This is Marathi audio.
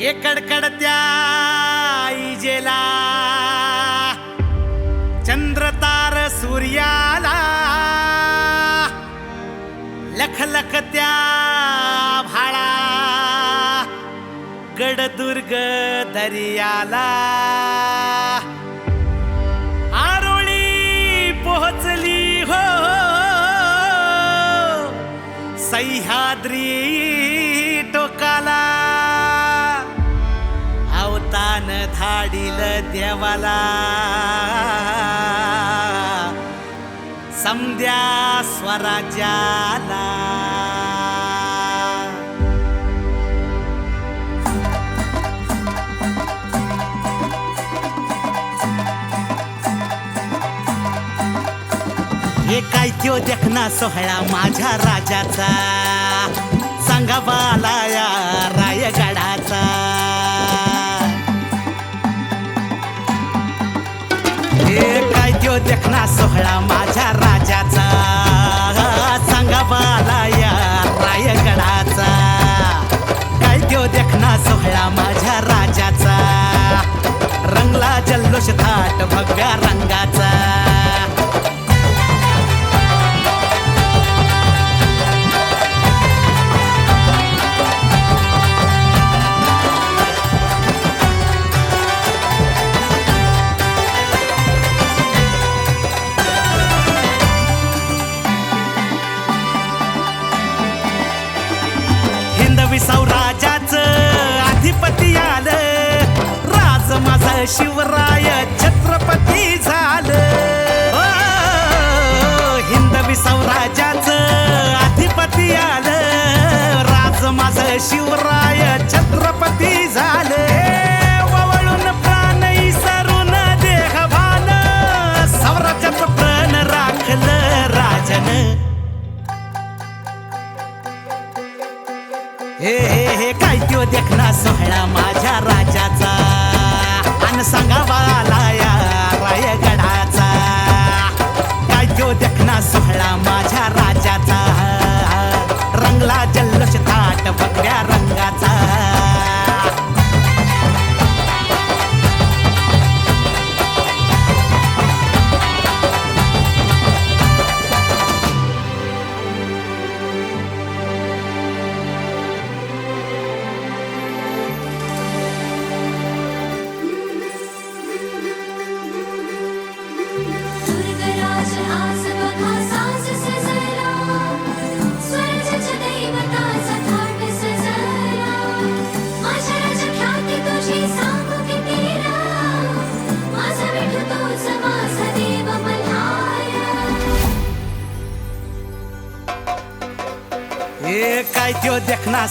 एकडकडत्या इजेला चंद्रतार सूर्याला। लखलखत्या भाळा। गडदुर्ग दर्याला। आरोळी पोहोचली हो। सह्याद्री अवतान धाडील देवाला. समद्या स्वराज्याला. हे काय त्यो देखना सोहळा माझ्या राजाचा. देखना सोहळा माझ्या राजाचा. सांगा बाला या रायगडाचा. काय त्यो देखना सोहळा माझ्या राजाचा. रंगला जल्लोष थाट भगव्या रंगाचा. शिवराय छत्रपती झालं. हिंदवी स्वराज्याच अधिपती आलं. राज माझ शिवराय छत्रपती झालं. वळून प्राण सरून देहभान. सौराजाच प्राण राखलं राजन. हे हे हे काय त्यो देखना सोहळा माझ्या मान सांगावाला या रायगडाचा. काय तो देखना सोहळा माझ्या हे काय त्यो देखना